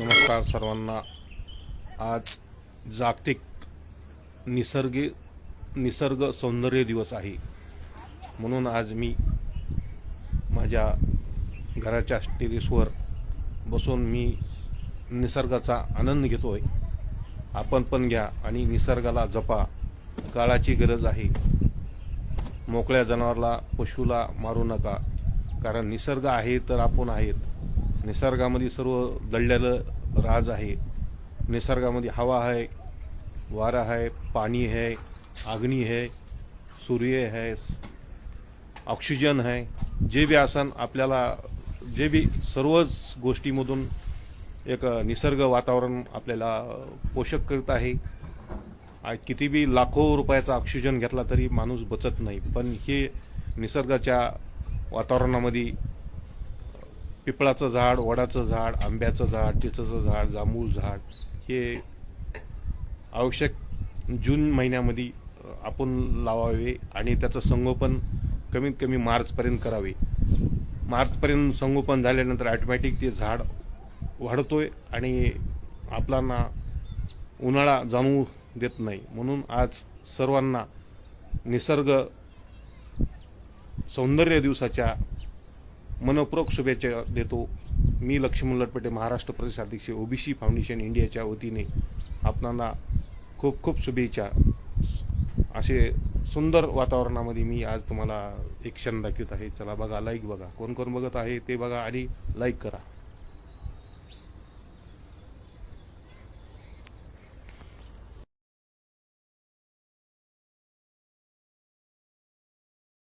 नमस्कार सर्वांना. आज जागतिक निसर्गी निसर्ग सौंदर्य दिवस आहे. म्हणून आज मी माझ्या घराच्या टेरेसवर बसून मी निसर्गाचा आनंद घेतोय. आपण पण घ्या आणि निसर्गाला जपा. काळाची गरज आहे. मोकळ्या जनावरला पशुला मारू नका. कारण निसर्ग आहे तर आपण आहेत. निसर्गामध्ये सर्व दडलेलं राज आहे. निसर्गामध्ये हवा आहे वारा आहे पाणी आहे अग्नी है सूर्य आहे ऑक्सिजन आहे. जे बी आसन आपल्याला जे बी सर्वच गोष्टीमधून एक निसर्ग वातावरण आपल्याला पोषक करत आहे. किती बी लाखो रुपयाचा ऑक्सिजन घेतला तरी माणूस बचत नाही. पण हे निसर्गाच्या वातावरणामध्ये पिपळाचं झाड वडाचं झाड आंब्याचं झाड चिचचं झाड जांभूळ झाड हे आवश्यक जून महिन्यामध्ये आपण लावावे आणि त्याचं संगोपन कमीत कमी मार्चपर्यंत करावे. मार्चपर्यंत संगोपन झाल्यानंतर ॲटोमॅटिक ते झाड वाढतो आहे आणि आपल्याला उन्हाळा जाणवू देत नाही. म्हणून आज सर्वांना निसर्ग सौंदर्य दिवसाच्या मनपूर्वक शुभेच्छा देतो. मी लक्ष्मण लटपटे महाराष्ट्र प्रदेश अध्यक्ष ओबीसी फाउंडेशन इंडियाच्या वतीने आपणाला खूप खूप शुभेच्छा. असे सुंदर वातावरणामध्ये मी आज तुम्हाला एक क्षण दाखवत आहे. चला बघा लाईक बघा. कोण कोण बघत आहे ते बघा आणि लाईक करा.